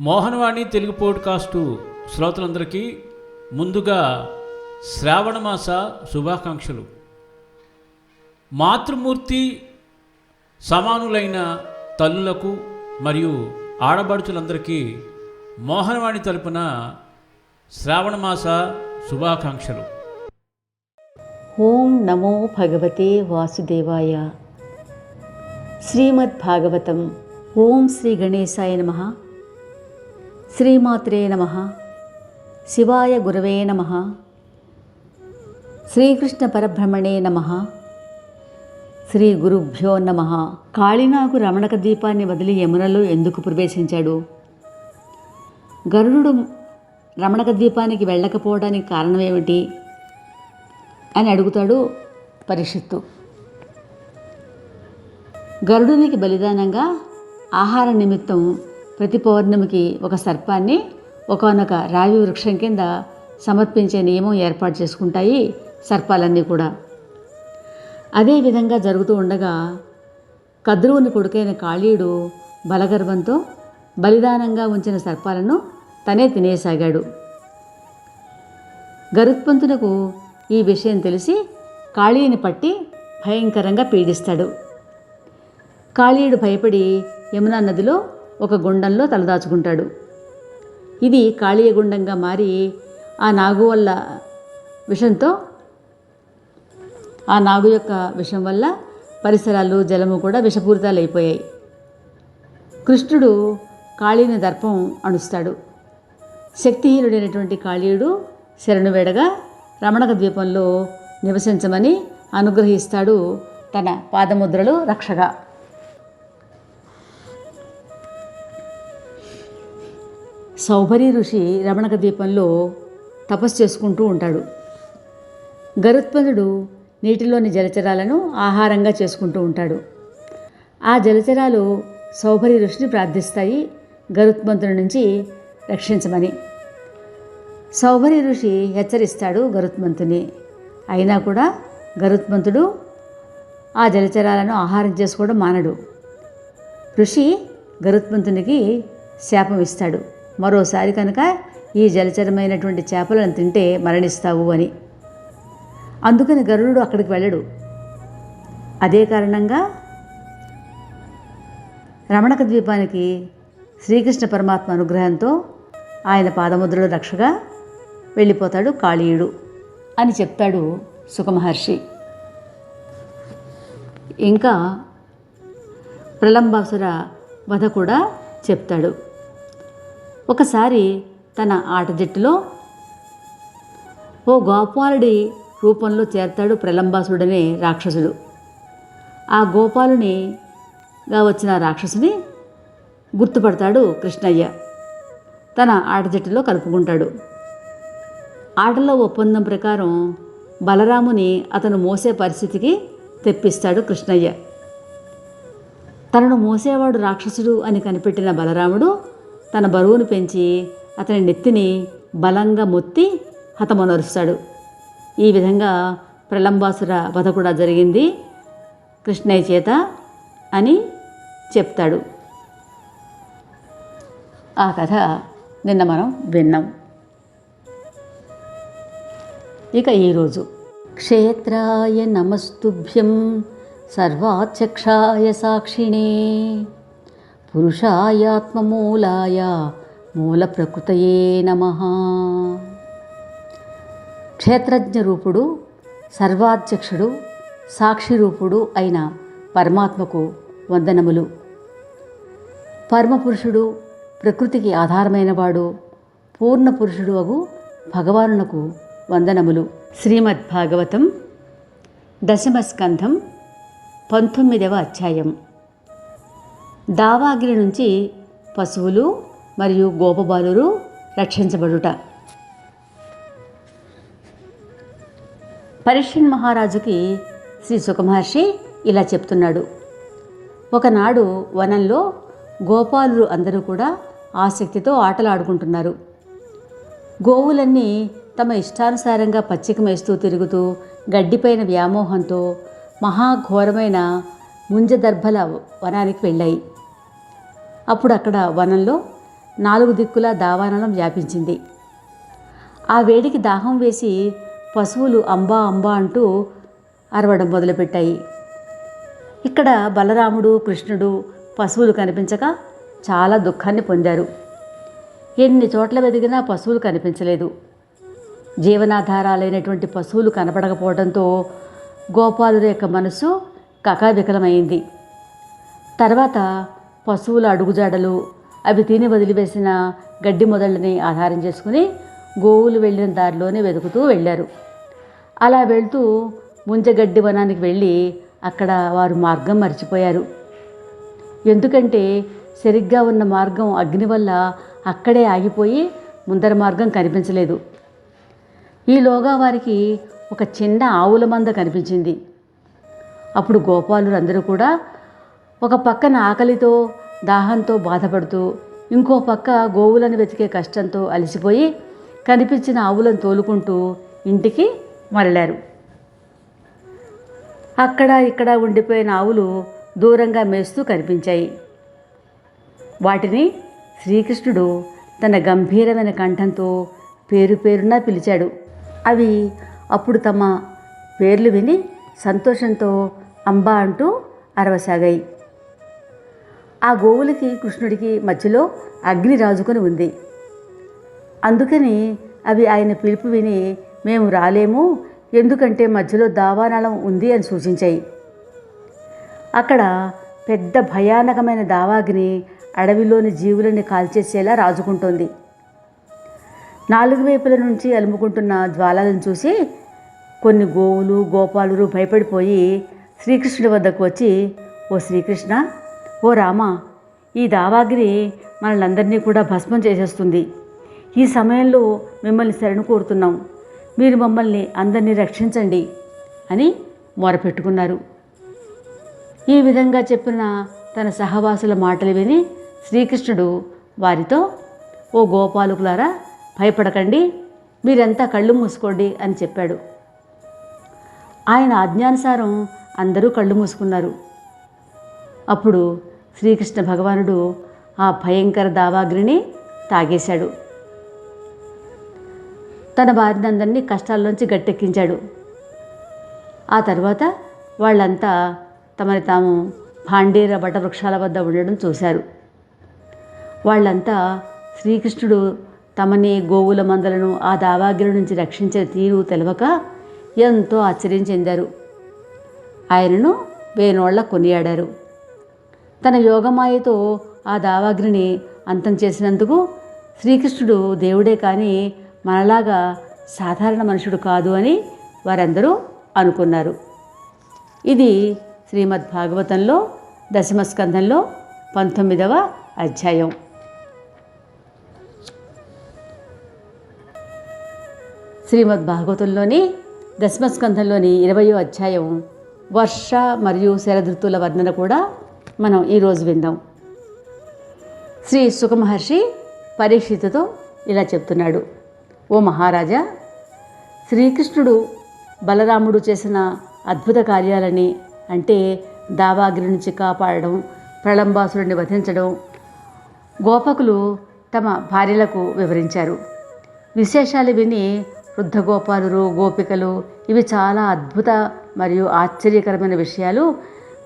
మోహనవాణి తెలుగు పోడ్కాస్టు శ్రోతలందరికీ ముందుగా శ్రావణమాస శుభాకాంక్షలు. మాతృమూర్తి సమానులైన తల్లులకు మరియు ఆడబడుచులందరికీ మోహనవాణి తరపున శ్రావణమాస శుభాకాంక్షలు. ఓం నమో భగవతే వాసుదేవాయ. శ్రీమద్ భాగవతం ఓం శ్రీ గణేశాయ నమ. శ్రీమాత్రే నమ. శివాయ గురవే నమ. శ్రీకృష్ణ పరబ్రహ్మణే నమ. శ్రీ గురుభ్యో నమ. కాళీనాగు రమణక దీపాన్ని వదిలి యమునలో ఎందుకు ప్రవేశించాడు? గరుడు రమణక ద్వీపానికి వెళ్ళకపోవడానికి కారణమేమిటి అని అడుగుతాడు పరిషత్తు. గరుడునికి బలిదానంగా ఆహార నిమిత్తం ప్రతి పౌర్ణమికి ఒక సర్పాన్ని ఒకనొక రావి వృక్షం కింద సమర్పించే నియమం ఏర్పాటు చేసుకుంటాయి సర్పాలన్నీ కూడా. అదేవిధంగా జరుగుతూ ఉండగా కద్రువుని కొడుకైన కాళీయుడు బలగర్వంతో బలిదానంగా ఉంచిన సర్పాలను తనే తినేసాగాడు. గరుత్పంతునకు ఈ విషయం తెలిసి కాళీని పట్టి భయంకరంగా పీడిస్తాడు. కాళీయుడు భయపడి యమునా నదిలో ఒక గుండంలో తలదాచుకుంటాడు. ఇది కాళీయ గుండంగా మారి ఆ నాగు వల్ల విషంతో ఆ నాగు యొక్క విషం వల్ల పరిసరాలు జలము కూడా విషపూరితాలైపోయాయి. కృష్ణుడు కాళీని దర్పం అణుస్తాడు. శక్తిహీనుడైనటువంటి కాళీయుడు శరణు వేడగా రమణక ద్వీపంలో నివసించమని అనుగ్రహిస్తాడు తన పాదముద్రలు రక్షగా. సౌభరి ఋషి రమణక ద్వీపంలో తపస్సు చేసుకుంటూ ఉంటాడు. గరుత్మంతుడు నీటిలోని జలచరాలను ఆహారంగా చేసుకుంటూ ఉంటాడు. ఆ జలచరాలు సౌభరి ఋషిని ప్రార్థిస్తాయి గరుత్మంతుడి నుంచి రక్షించమని. సౌభరి ఋషి హెచ్చరిస్తాడు గరుత్మంతుని అయినా కూడా గరుత్మంతుడు ఆ జలచరాలను ఆహారం చేసుకోవడం మానడు. ఋషి గరుత్మంతునికి శాపం ఇస్తాడు. మరోసారి కనుక ఈ జలచరమైనటువంటి చేపలను తింటే మరణిస్తావు అని. అందుకని గరుడు అక్కడికి వెళ్ళడు. అదే కారణంగా రమణక ద్వీపానికి శ్రీకృష్ణ పరమాత్మ అనుగ్రహంతో ఆయన పాదముద్రలు రక్షగా వెళ్ళిపోతాడు కాళీయుడు అని చెప్తాడు సుఖమహర్షి. ఇంకా ప్రలంబాసుర వధ కూడా చెప్తాడు. ఒకసారి తన ఆట జట్టులో ఓ గోపాలుడి రూపంలో చేరతాడు ప్రలంబాసుడనే రాక్షసుడు. ఆ గోపాలునిగా వచ్చిన రాక్షసుని గుర్తుపడతాడు కృష్ణయ్య. తన ఆట జట్టులో కలుపుకుంటాడు. ఆటలో ఒప్పందం ప్రకారం బలరాముని అతను మోసే పరిస్థితికి తెప్పిస్తాడు కృష్ణయ్య. తనను మోసేవాడు రాక్షసుడు అని కనిపెట్టిన బలరాముడు తన బరువును పెంచి అతని నెత్తిని బలంగా మొత్తి హతమనరుస్తాడు. ఈ విధంగా ప్రలంబాసుర వధ కూడా జరిగింది. కృష్ణయ్య చేత అని చెప్తాడు. ఆ కథ నిన్న మనం విన్నాం. ఇక ఈరోజు క్షేత్రాయ నమస్తుభ్యం సర్వాచక్షాయ సాక్షిణే. పురుషాయాత్మమూలాయ మూల ప్రకృతయే నమ. క్షేత్రజ్ఞ రూపుడు సర్వాధ్యక్షుడు సాక్షి రూపుడు అయిన పరమాత్మకు వందనములు. పరమపురుషుడు ప్రకృతికి ఆధారమైనవాడు పూర్ణ పురుషుడు అగు భగవానునకు వందనములు. శ్రీమద్భాగవతం దశమస్కంధం పంతొమ్మిదవ అధ్యాయం. దావాగిరి నుంచి పశువులు మరియు గోపబాలురు రక్షించబడుట. పరిషన్ మహారాజుకి శ్రీ సుఖమహర్షి ఇలా చెప్తున్నాడు. ఒకనాడు వనంలో గోపాలురు అందరూ కూడా ఆసక్తితో ఆటలాడుకుంటున్నారు. గోవులన్నీ తమ ఇష్టానుసారంగా పచ్చిక మేస్తూ తిరుగుతూ గడ్డిపైన వ్యామోహంతో మహాఘోరమైన ముంజదర్భల వనానికి వెళ్ళాయి. అప్పుడు అక్కడ వనంలో నాలుగు దిక్కుల దావాననం వ్యాపించింది. ఆ వేడికి దాహం వేసి పశువులు అంబా అంబా అంటూ అరవడం మొదలుపెట్టాయి. ఇక్కడ బలరాముడు కృష్ణుడు పశువులు కనిపించక చాలా దుఃఖాన్ని పొందారు. ఎన్ని చోట్ల వెతికినా పశువులు కనిపించలేదు. జీవనాధారాలైనటువంటి పశువులు కనపడకపోవడంతో గోపాలుడు యొక్క మనసు కకావికలమైంది. తర్వాత పశువుల అడుగుజాడలు అవి తిని వదిలివేసిన గడ్డి మొదళ్ళని ఆధారం చేసుకుని గోవులు వెళ్ళిన దారిలోనే వెతుకుతూ వెళ్ళారు. అలా వెళ్తూ ముంజగడ్డి వనానికి వెళ్ళి అక్కడ వారు మార్గం మర్చిపోయారు. ఎందుకంటే సరిగ్గా ఉన్న మార్గం అగ్ని వల్ల అక్కడే ఆగిపోయి ముందర మార్గం కనిపించలేదు. ఈలోగా వారికి ఒక చిన్న ఆవుల మంద కనిపించింది. అప్పుడు గోపాలు అందరూ కూడా ఒక పక్కన ఆకలితో దాహంతో బాధపడుతూ ఇంకో పక్క గోవులను వెతికే కష్టంతో అలసిపోయి కనిపించిన ఆవులను తోలుకుంటూ ఇంటికి మరలారు. అక్కడ ఇక్కడ ఉండిపోయిన ఆవులు దూరంగా మేస్తూ కనిపించాయి. వాటిని శ్రీకృష్ణుడు తన గంభీరమైన కంఠంతో పేరు పేరున పిలిచాడు. అవి అప్పుడు తమ పేర్లు విని సంతోషంతో అంబా అంటూ అరవసాగాయి. ఆ గోవులకి కృష్ణుడికి మధ్యలో అగ్ని రాజుకొని ఉంది. అందుకని అవి ఆయన పిలుపు విని మేము రాలేము ఎందుకంటే మధ్యలో దావానలం ఉంది అని సూచించాయి. అక్కడ పెద్ద భయానకమైన దావాగ్ని అడవిలోని జీవులని కాల్చేసేలా రాజుకుంటోంది. నాలుగు వైపుల నుంచి అలుముకుంటున్న జ్వాలలను చూసి కొన్ని గోవులు గోపాలురు భయపడిపోయి శ్రీకృష్ణుడి వద్దకు వచ్చి ఓ శ్రీకృష్ణ ఓ రామ ఈ దావాగిరి మనల్ని కూడా భస్మం చేసేస్తుంది. ఈ సమయంలో మిమ్మల్ని శరణు కోరుతున్నాం. మీరు మమ్మల్ని అందరినీ రక్షించండి అని మొరపెట్టుకున్నారు. ఈ విధంగా చెప్పిన తన సహవాసుల మాటలు విని శ్రీకృష్ణుడు వారితో ఓ గోపాలకులారా భయపడకండి మీరంతా కళ్ళు మూసుకోండి అని చెప్పాడు. ఆయన ఆజ్ఞానుసారం అందరూ కళ్ళు మూసుకున్నారు. అప్పుడు శ్రీకృష్ణ భగవానుడు ఆ భయంకర దావాగ్రిని తాగేశాడు. తన భార్యనందరినీ కష్టాల్లోంచి గట్టెక్కించాడు. ఆ తర్వాత వాళ్ళంతా తమని తాము భాండీర వటవృక్షాల వద్ద ఉండడం చూశారు. వాళ్ళంతా శ్రీకృష్ణుడు తమని గోవుల మందలను ఆ దావాగ్రి నుంచి రక్షించిన తీరు తెలవక ఎంతో ఆశ్చర్యం చెందారు. ఆయనను వేనోళ్ళ కొనియాడారు. తన యోగమాయతో ఆ దావాగ్నిని అంతం చేసినందుకు శ్రీకృష్ణుడు దేవుడే కానీ మనలాగా సాధారణ మనుషుడు కాదు అని వారందరూ అనుకున్నారు. ఇది శ్రీమద్ భాగవతంలో దశమస్కంధంలో పంతొమ్మిదవ అధ్యాయం. శ్రీమద్ భాగవతంలోని దశమస్కంధంలోని ఇరవయో అధ్యాయం వర్ష మరియు శరదృతుల వర్ణన కూడా మనం ఈరోజు విందాం. శ్రీ సుఖమహర్షి పరీక్షితుతో ఇలా చెప్తున్నాడు. ఓ మహారాజా శ్రీకృష్ణుడు బలరాముడు చేసిన అద్భుత కార్యాలని అంటే దావాగ్రి నుంచి కాపాడడం ప్రళంబాసురుడిని వధించడం గోపకులు తమ భార్యలకు వివరించారు. విశేషాలు విని వృద్ధ గోపాలురు గోపికలు ఇవి చాలా అద్భుత మరియు ఆశ్చర్యకరమైన విషయాలు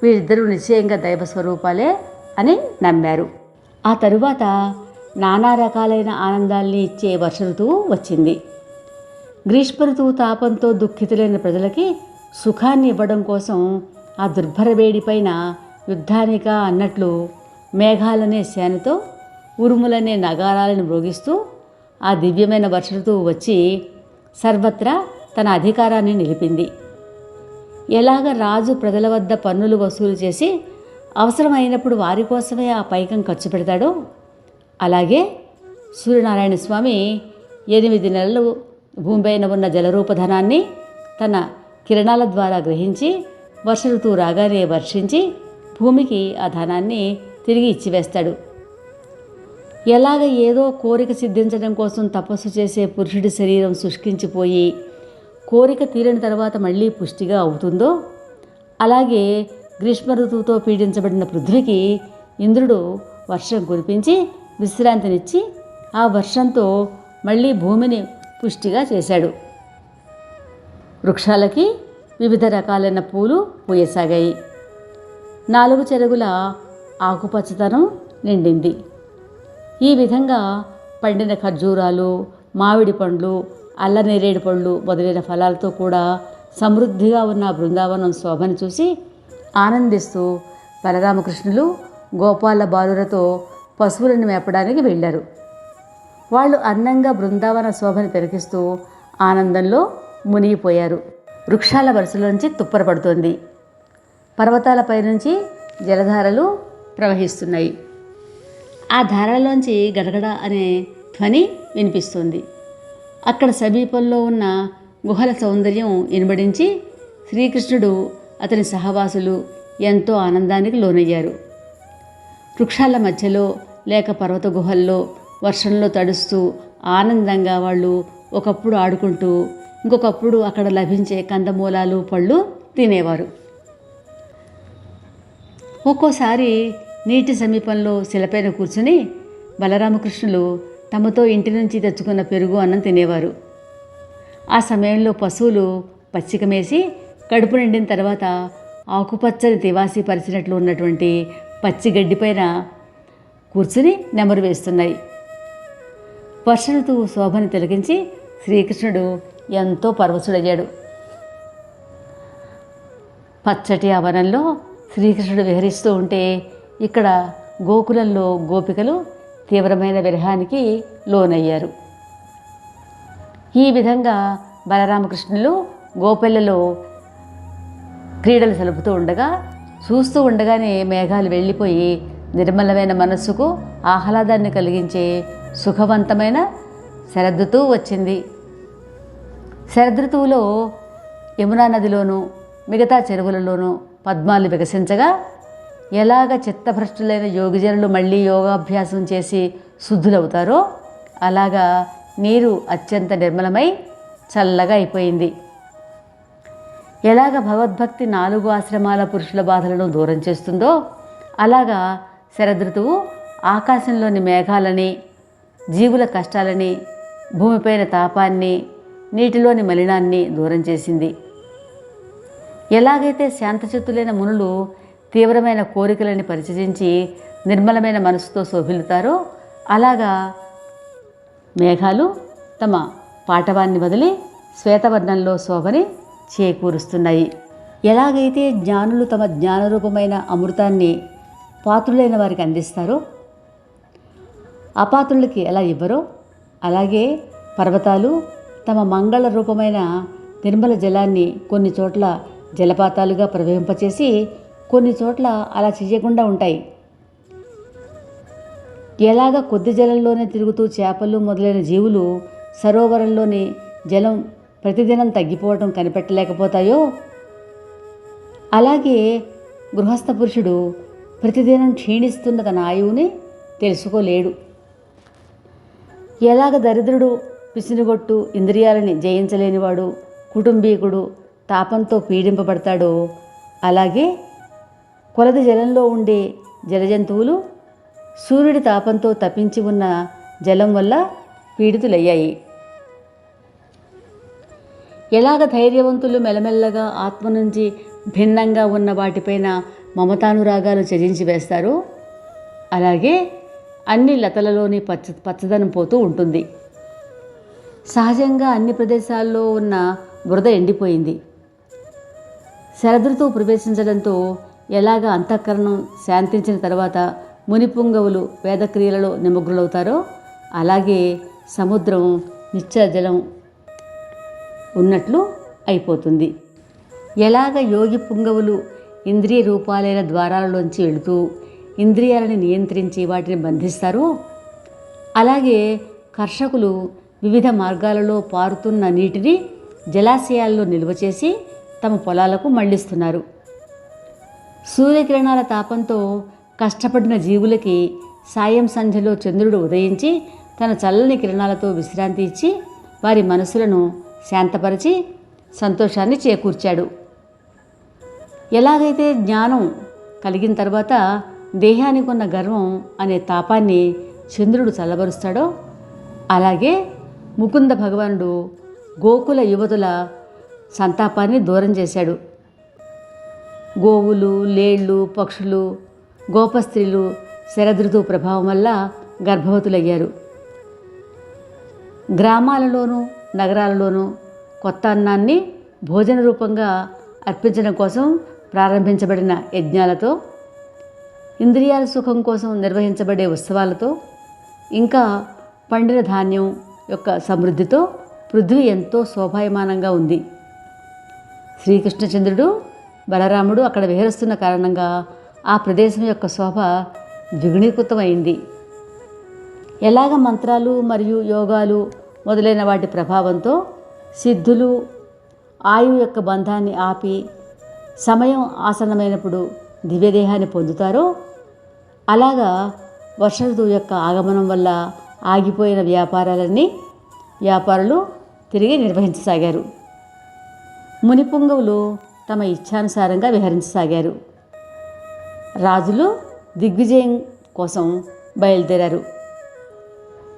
వీరిద్దరూ నిశ్చయంగా దైవ స్వరూపాలే అని నమ్మారు. ఆ తరువాత నానా రకాలైన ఆనందాల్ని ఇచ్చే వర్ష ఋతువు వచ్చింది. గ్రీష్మ ఋతువు తాపంతో దుఃఖితులైన ప్రజలకి సుఖాన్ని ఇవ్వడం కోసం ఆ దుర్భర వేడిపైన యుద్ధానిక అన్నట్లు మేఘాలనే సేనతో ఉరుములనే నగారాలను మ్రోగిస్తూ ఆ దివ్యమైన వర్ష ఋతువు వచ్చి సర్వత్రా తన అధికారాన్ని నిలిపింది. ఎలాగ రాజు ప్రజల వద్ద పన్నులు వసూలు చేసి అవసరమైనప్పుడు వారి కోసమే ఆ పైకం ఖర్చు పెడతాడో? అలాగే సూర్యనారాయణ స్వామి ఎనిమిది నెలలు భూమిపైన ఉన్న జలరూపధనాన్ని తన కిరణాల ద్వారా గ్రహించి వర్ష ఋతువు రాగానే వర్షించి భూమికి ఆ ధనాన్ని తిరిగి ఇచ్చివేస్తాడు. ఎలాగ ఏదో కోరిక సిద్ధించడం కోసం తపస్సు చేసే పురుషుడి శరీరం శుష్కించిపోయి కోరిక తీరిన తర్వాత మళ్ళీ పుష్టిగా అవుతుందో అలాగే గ్రీష్మ ఋతువుతో పీడించబడిన పృథ్వీకి ఇంద్రుడు వర్షం కురిపించి విశ్రాంతినిచ్చి ఆ వర్షంతో మళ్ళీ భూమిని పుష్టిగా చేశాడు. వృక్షాలకి వివిధ రకాలైన పూలు పూయసాగాయి. నాలుగు చెరుగుల ఆకుపచ్చతనం నిండింది. ఈ విధంగా పండిన ఖర్జూరాలు మామిడి పండ్లు అల్లనేరేడు పళ్ళు మొదలైన ఫలాలతో కూడా సమృద్ధిగా ఉన్న బృందావనం శోభను చూసి ఆనందిస్తూ బలరామకృష్ణులు గోపాల బాలులతో పశువులను మేపడానికి వెళ్ళారు. వాళ్ళు అందంగా బృందావన శోభను పెరిగిస్తూ ఆనందంలో మునిగిపోయారు. వృక్షాల వరుసలోంచి తుప్పరపడుతోంది. పర్వతాలపై నుంచి జలధారలు ప్రవహిస్తున్నాయి. ఆ ధారలోంచి గడగడ అనే ధ్వని వినిపిస్తుంది. అక్కడ సమీపంలో ఉన్న గుహల సౌందర్యం ఇనుబడించి శ్రీకృష్ణుడు అతని సహవాసులు ఎంతో ఆనందానికి లోనయ్యారు. వృక్షాల మధ్యలో లేక పర్వత గుహల్లో వర్షంలో తడుస్తూ ఆనందంగా వాళ్ళు ఒకప్పుడు ఆడుకుంటూ ఇంకొకప్పుడు అక్కడ లభించే కందమూలాలు పళ్ళు తినేవారు. ఒక్కోసారి నీటి సమీపంలో శిలపైన కూర్చుని బలరామకృష్ణులు తమతో ఇంటి నుంచి తెచ్చుకున్న పెరుగు అన్నం తినేవారు. ఆ సమయంలో పశువులు పచ్చిక మేసి కడుపు నిండిన తర్వాత ఆకుపచ్చని తివాసి పరిచినట్లు ఉన్నటువంటి పచ్చి గడ్డిపైన కూర్చుని నెమరు వేస్తున్నాయి. వర్ష ఋతువు శోభని శ్రీకృష్ణుడు ఎంతో పరవశుడయ్యాడు. పచ్చటి ఆవరణలో శ్రీకృష్ణుడు విహరిస్తూ ఉంటే ఇక్కడ గోకులంలో గోపికలు తీవ్రమైన విరహానికి లోనయ్యారు. ఈ విధంగా బలరామకృష్ణులు గోపెల్లలో క్రీడలు సలుపుతూ ఉండగా చూస్తూ ఉండగానే మేఘాలు వెళ్ళిపోయి నిర్మలమైన మనస్సుకు ఆహ్లాదాన్ని కలిగించే సుఖవంతమైన శరదృతువు వచ్చింది. శరదృతువులో యమునా నదిలోనూ మిగతా చెరువులలోనూ పద్మాలు వికసించగా ఎలాగ చిత్తభ్రష్టులైన యోగిజనులు మళ్ళీ యోగాభ్యాసం చేసి శుద్ధులవుతారో అలాగా నీరు అత్యంత నిర్మలమై చల్లగా అయిపోయింది. ఎలాగ భగవద్భక్తి నాలుగు ఆశ్రమాల పురుషుల బాధలను దూరం చేస్తుందో అలాగా శరదృతువు ఆకాశంలోని మేఘాలని జీవుల కష్టాలని భూమిపైన తాపాన్ని నీటిలోని మలినాన్ని దూరం చేసింది. ఎలాగైతే శాంతచిత్తులైన మునులు తీవ్రమైన కోరికలని పరిచయించి నిర్మలమైన మనసుతో శోభిల్లుతారో. అలాగా మేఘాలు తమ పాటవాన్ని వదిలి శ్వేతవర్ణంలో శోభని చేకూరుస్తున్నాయి. ఎలాగైతే జ్ఞానులు తమ జ్ఞానరూపమైన అమృతాన్ని పాత్రులైన వారికి అందిస్తారో అపాత్రులకి ఎలా ఇవ్వరో అలాగే పర్వతాలు తమ మంగళ రూపమైన నిర్మల జలాన్ని కొన్ని చోట్ల జలపాతాలుగా ప్రవహింపచేసి కొన్ని చోట్ల అలా చేయకుండా ఉంటాయి. ఎలాగ కొద్ది జలంలోనే తిరుగుతూ చేపలు మొదలైన జీవులు సరోవరంలోని జలం ప్రతిదినం తగ్గిపోవటం కనిపెట్టలేకపోతాయో? అలాగే గృహస్థ పురుషుడు ప్రతిదినం క్షీణిస్తున్న తన ఆయువుని తెలుసుకోలేడు. ఎలాగ దరిద్రుడు పిసినుగొట్టు ఇంద్రియాలని జయించలేనివాడు కుటుంబీకుడు తాపంతో పీడింపబడతాడో అలాగే కొలది జలంలో ఉండే జలజంతువులు సూర్యుడి తాపంతో తప్పించి ఉన్న జలం వల్ల పీడితులయ్యాయి. ఎలాగ ధైర్యవంతులు మెల్లమెల్లగా ఆత్మ నుంచి భిన్నంగా ఉన్న వాటిపైన మమతానురాగాలు చరించి వేస్తారో అలాగే అన్ని లతలలోని పచ్చ పచ్చదనం పోతూ ఉంటుంది. సహజంగా అన్ని ప్రదేశాల్లో ఉన్న బురద ఎండిపోయింది. శరదృతువు ప్రవేశించడంతో ఎలాగ అంతఃకరణం శాంతించిన తర్వాత మునిపుంగవులు వేదక్రియలలో నిమగ్నులవుతారో అలాగే సముద్రం నిశ్చజలం ఉన్నట్లు అయిపోతుంది. ఎలాగ యోగి పుంగవులు ఇంద్రియ రూపాలైన ద్వారాలలోంచి వెళుతూ ఇంద్రియాలని నియంత్రించి వాటిని బంధిస్తారో అలాగే కర్షకులు వివిధ మార్గాలలో పారుతున్న నీటిని జలాశయాల్లో నిల్వ చేసి తమ పొలాలకు మళ్ళిస్తున్నారు. సూర్యకిరణాల తాపంతో కష్టపడిన జీవులకి సాయం సంధ్యలో చంద్రుడు ఉదయించి తన చల్లని కిరణాలతో విశ్రాంతి ఇచ్చి వారి మనసులను శాంతపరిచి సంతోషాన్ని చేకూర్చాడు. ఎలాగైతే జ్ఞానం కలిగిన తర్వాత దేహానికి ఉన్న గర్వం అనే తాపాన్ని చంద్రుడు చల్లబరుస్తాడో అలాగే ముకుంద భగవానుడు గోకుల యువతుల సంతాపాన్ని దూరం చేశాడు. గోవులు లేళ్ళు పక్షులు గోపస్త్రీలు శరదృతు ప్రభావం వల్ల గర్భవతులయ్యారు. గ్రామాలలోనూ నగరాలలోనూ కొత్త అన్నాన్ని భోజన రూపంగా అర్పించడం కోసం ప్రారంభించబడిన యజ్ఞాలతో ఇంద్రియాల సుఖం కోసం నిర్వహించబడే ఉత్సవాలతో ఇంకా పండిన ధాన్యం యొక్క సమృద్ధితో పృథ్వీ ఎంతో శోభాయమానంగా ఉంది. శ్రీకృష్ణచంద్రుడు బలరాముడు అక్కడ విహరిస్తున్న కారణంగా ఆ ప్రదేశం యొక్క శోభ ద్విగుణీకృతమైంది. ఎలాగ మంత్రాలు మరియు యోగాలు మొదలైన వాటి ప్రభావంతో సిద్ధులు ఆయువు యొక్క బంధాన్ని ఆపి సమయం ఆసన్నమైనప్పుడు దివ్యదేహాన్ని పొందుతారో అలాగా వర్ష ఋతువు యొక్క ఆగమనం వల్ల ఆగిపోయిన వ్యాపారాలన్నీ వ్యాపారులు తిరిగి నిర్వహించసాగారు. మునిపుంగవులు తమ ఇచ్ఛానుసారంగా విహరించసాగారు. రాజులు దిగ్విజయం కోసం బయలుదేరారు.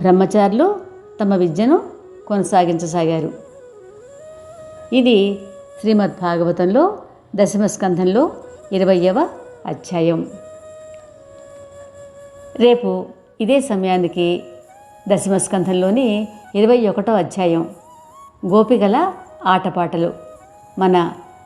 బ్రహ్మచారులు తమ విద్యను కొనసాగించసాగారు. ఇది శ్రీమద్ భాగవతంలో దశమస్కంధంలో ఇరవయవ అధ్యాయం. రేపు ఇదే సమయానికి దశమస్కంధంలోని ఇరవై ఒకటో అధ్యాయం. గోపికల ఆటపాటలు. మన